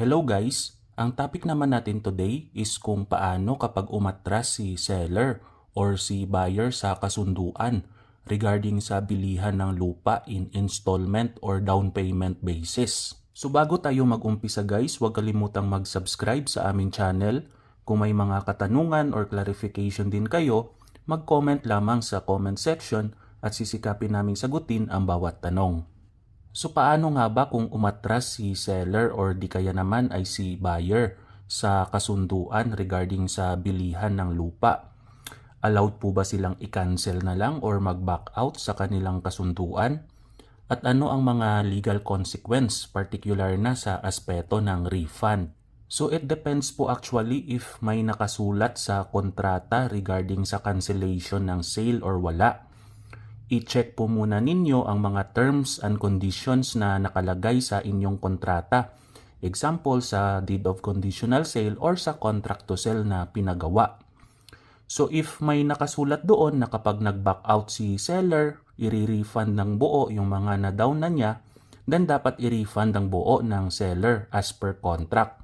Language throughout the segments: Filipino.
Hello guys! Ang topic naman natin today is kung paano kapag umatras si seller or si buyer sa kasunduan regarding sa bilihan ng lupa in installment or down payment basis. So bago tayo mag-umpisa guys, huwag kalimutang mag-subscribe sa aming channel. Kung may mga katanungan or clarification din kayo, mag-comment lamang sa comment section at sisikapin naming sagutin ang bawat tanong. So paano nga ba kung umatras si seller or di kaya naman ay si buyer sa kasunduan regarding sa bilihan ng lupa? Allowed po ba silang i-cancel na lang or mag-back out sa kanilang kasunduan? At ano ang mga legal consequence particular na sa aspeto ng refund? So it depends po actually if may nakasulat sa kontrata regarding sa cancellation ng sale or wala i-check po muna ninyo ang mga terms and conditions na nakalagay sa inyong kontrata. Example sa deed of conditional sale or sa contract to sell na pinagawa. So if may nakasulat doon na kapag nag-back out si seller, i-refund ng buo yung mga na-down na niya, then dapat i-refund ang buo ng seller as per contract.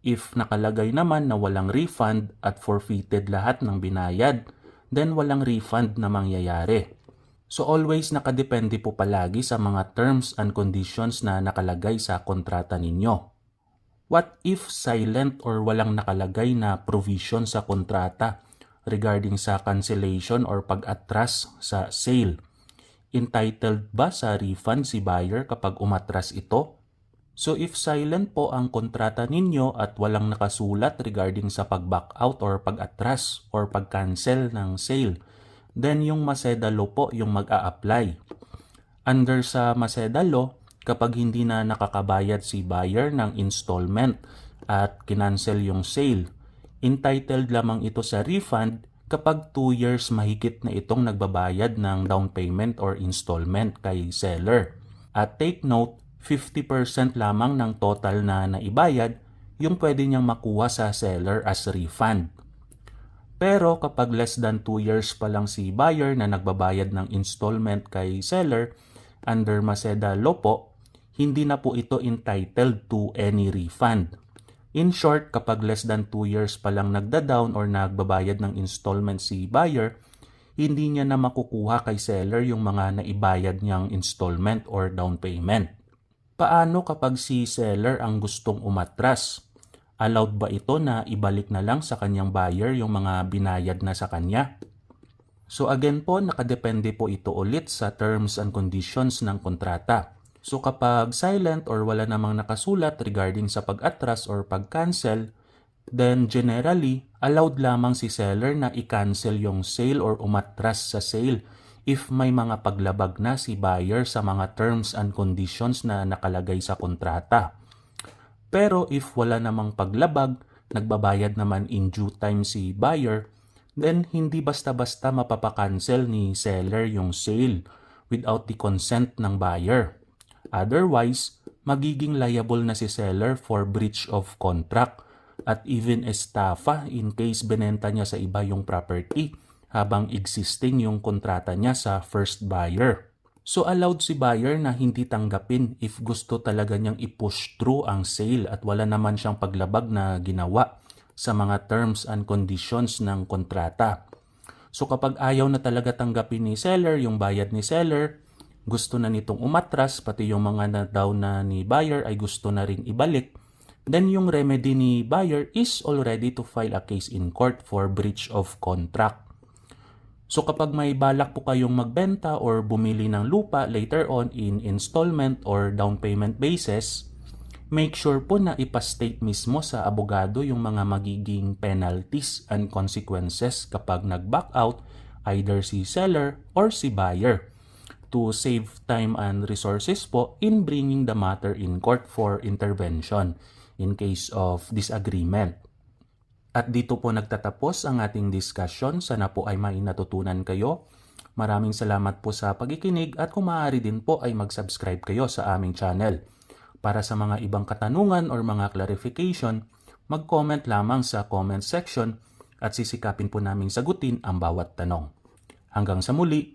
If nakalagay naman na walang refund at forfeited lahat ng binayad, then walang refund na mangyayari. So always nakadepende po palagi sa mga terms and conditions na nakalagay sa kontrata ninyo. What if silent or walang nakalagay na provision sa kontrata regarding sa cancellation or pag-atras sa sale? Entitled ba sa refund si buyer kapag umatras ito? So if silent po ang kontrata ninyo at walang nakasulat regarding sa pag-back out or pag-atras or pag-cancel ng sale, then yung Maseda Law po yung mag-a-apply. Under sa Maseda Law, kapag hindi na nakakabayad si buyer ng installment at kinancel yung sale, entitled lamang ito sa refund kapag 2 years mahigit na itong nagbabayad ng down payment or installment kay seller. At take note, 50% lamang ng total na naibayad yung pwede niyang makuha sa seller as refund. Pero kapag less than 2 years pa lang si buyer na nagbabayad ng installment kay seller under Maseda Law po, hindi na po ito entitled to any refund. In short, kapag less than 2 years pa lang nagda-down or nagbabayad ng installment si buyer, hindi niya na makukuha kay seller yung mga naibayad niyang installment or down payment. Paano kapag si seller ang gustong umatras? Allowed ba ito na ibalik na lang sa kanyang buyer yung mga binayad na sa kanya? So again po, nakadepende po ito ulit sa terms and conditions ng kontrata. So kapag silent or wala namang nakasulat regarding sa pag-atras or pag-cancel, then generally, allowed lamang si seller na i-cancel yung sale or umatras sa sale if may mga paglabag na si buyer sa mga terms and conditions na nakalagay sa kontrata. Pero if wala namang paglabag, nagbabayad naman in due time si buyer, then hindi basta-basta mapapakancel ni seller yung sale without the consent ng buyer. Otherwise, magiging liable na si seller for breach of contract at even estafa in case benenta niya sa iba yung property habang existing yung kontrata niya sa first buyer. So allowed si buyer na hindi tanggapin if gusto talaga niyang i-push through ang sale at wala naman siyang paglabag na ginawa sa mga terms and conditions ng kontrata. So kapag ayaw na talaga tanggapin ni seller yung bayad ni seller, gusto na nitong umatras, pati yung mga na down na ni buyer ay gusto na rin ibalik, then yung remedy ni buyer is already to file a case in court for breach of contract. So kapag may balak po kayong magbenta or bumili ng lupa later on in installment or down payment basis, make sure po na ipastate mismo sa abogado yung mga magiging penalties and consequences kapag nag-back out either si seller or si buyer to save time and resources po in bringing the matter in court for intervention in case of disagreement. At dito po nagtatapos ang ating discussion. Sana po ay may natutunan kayo. Maraming salamat po sa pagkikinig at kung maaari din po ay mag-subscribe kayo sa aming channel. Para sa mga ibang katanungan or mga clarification, mag-comment lamang sa comment section at sisikapin po naming sagutin ang bawat tanong. Hanggang sa muli,